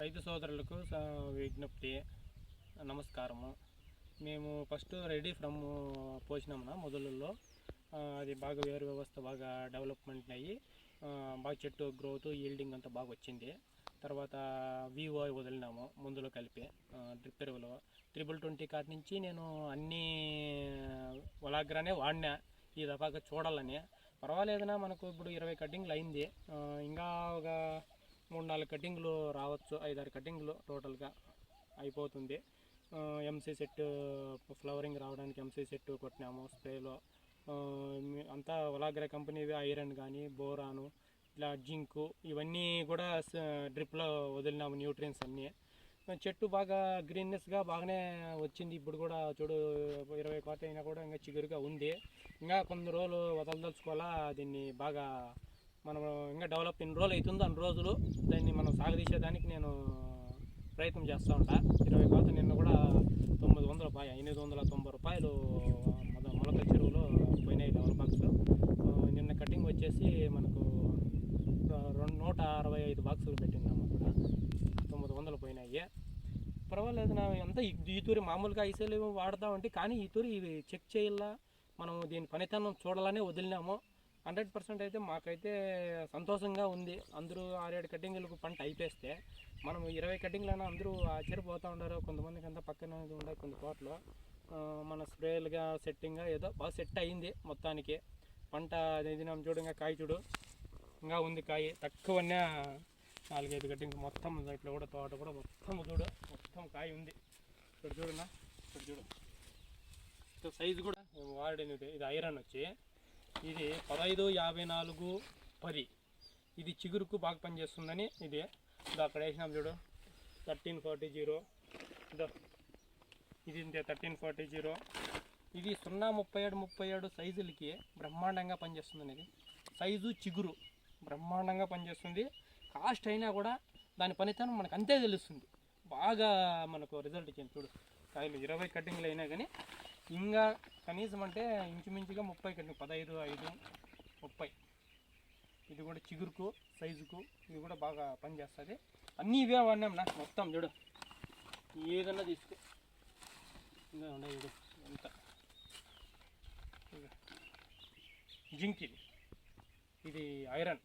రైతు సోదరులకు విజ్ఞప్తి నమస్కారము. మేము ఫస్ట్ రెడీ ఫ్రమ్ పోసినామన్నా మొదలులో అది బాగా వేరు వ్యవస్థ బాగా డెవలప్మెంట్ అయ్యి బాగా చెట్టు గ్రోత్ ఈల్డింగ్ అంతా బాగా వచ్చింది. తర్వాత వివో వదిలినాము ముందులో కలిపి డ్రిప్ ఎరువులు త్రిబుల్ ట్వంటీ కాటి నుంచి నేను అన్ని వలాగ్రానే వాడినా. ఈ దఫాగా చూడాలని. పర్వాలేదనా మనకు ఇప్పుడు ఇరవై కటింగ్లు అయింది. ఇంకా ఒక మూడు నాలుగు కటింగ్లు రావచ్చు ఐదారు కటింగ్లు టోటల్గా అయిపోతుంది. ఎంసీ సెట్ ఫ్లవరింగ్ రావడానికి ఎంసీ సెట్ కొట్టినాము స్ప్రేలో. అంతా ఒలాగ్రా కంపెనీవి ఐరన్ కానీ బోరాను ఇట్లా జింకు ఇవన్నీ కూడా డ్రిప్లో వదిలినాము న్యూట్రియన్స్ అన్నీ. చెట్టు బాగా గ్రీన్నెస్గా బాగానే వచ్చింది. ఇప్పుడు కూడా చూడు ఇరవై కోత అయినా కూడా ఇంకా చిగురుగా ఉంది. ఇంకా కొన్ని రోజులు వదలదలుచుకోవాలా దీన్ని బాగా డెవలప్ ఎన్ని రోజులు అవుతుందో అన్ని రోజులు దాన్ని మనం సాగదీసేదానికి నేను ప్రయత్నం చేస్తూ ఉంటా. ఇరవై కోత నిన్న కూడా తొమ్మిది వందల రూపాయలు ఎనిమిది వందల తొంభై రూపాయలు మొలక చెరువులో పోయినాయి డెవలప్ బాక్స్. నిన్న కటింగ్ వచ్చేసి మనకు రెండు నూట అరవై ఐదు బాక్సులు పెట్టినాము అక్కడ తొమ్మిది వందలు పోయినాయి. పర్వాలేదు నా అంతా ఈ- తూరి మామూలుగా ఐసీలు వాడదామంటే కానీ ఈ తూరి ఇవి చెక్ చేయాలా? మనం దీని పనితనం చూడాలనే వదిలినాము. హండ్రెడ్ పర్సెంట్ అయితే మాకైతే సంతోషంగా ఉంది. అందరూ ఆరేడు కటింగ్లకు పంట అయిపోస్తే మనం ఇరవై కటింగ్లైనా అందరూ ఆశ్చర్యపోతూ ఉంటారు కొంతమందికి అంతా పక్కన ఉండే కొన్ని తోటలో మన స్ప్రేలుగా సెట్టింగ్గా ఏదో బాగా సెట్ అయింది మొత్తానికి. పంట ఇది చూడంగా కాయ చూడు. ఇంకా ఉంది కాయ. తక్కువనే నాలుగైదు కటింగ్ మొత్తం ఇట్లా కూడా తోట కూడా మొత్తం చూడు. మొత్తం కాయ ఉంది. ఇక్కడ చూడన్నా ఇక్కడ చూడు. సైజు కూడా వాడినది. ఇది ఐరన్ వచ్చి. ఇది పదహైదు యాభై నాలుగు పది. ఇది చిగురుకు బాగా పనిచేస్తుందని ఇది. ఇదో అక్కడ వేసినాం చూడు. Thirteen forty zero. ఇదో. ఇది ఇంతే థర్టీన్ ఫార్టీ జీరో. ఇది సున్నా ముప్పై ఏడు ముప్పై ఏడు సైజులకి బ్రహ్మాండంగా పనిచేస్తుంది ఇది. సైజు చిగురు. బ్రహ్మాండంగా పనిచేస్తుంది. కాస్ట్ అయినా కూడా దాని పనితనం మనకు అంతే తెలుస్తుంది. బాగా మనకు రిజల్ట్ ఇచ్చింది చూడు. కాయలు ఇరవై కటింగ్లు అయినా కానీ ఇంకా కనీసం అంటే ఇంచుమించుగా ముప్పై కటింగ్ పదహైదు ఐదు ముప్పై. ఇది కూడా చిగురుకు సైజుకు ఇది కూడా బాగా పనిచేస్తుంది. అన్నీ ఇవే వాడినాం నా మొత్తం చూడు. ఏదన్నా తీసుకో. ఇంకా ఉన్నాయి చూడు ఎంత జింక్ ఇది. ఇది ఐరన్.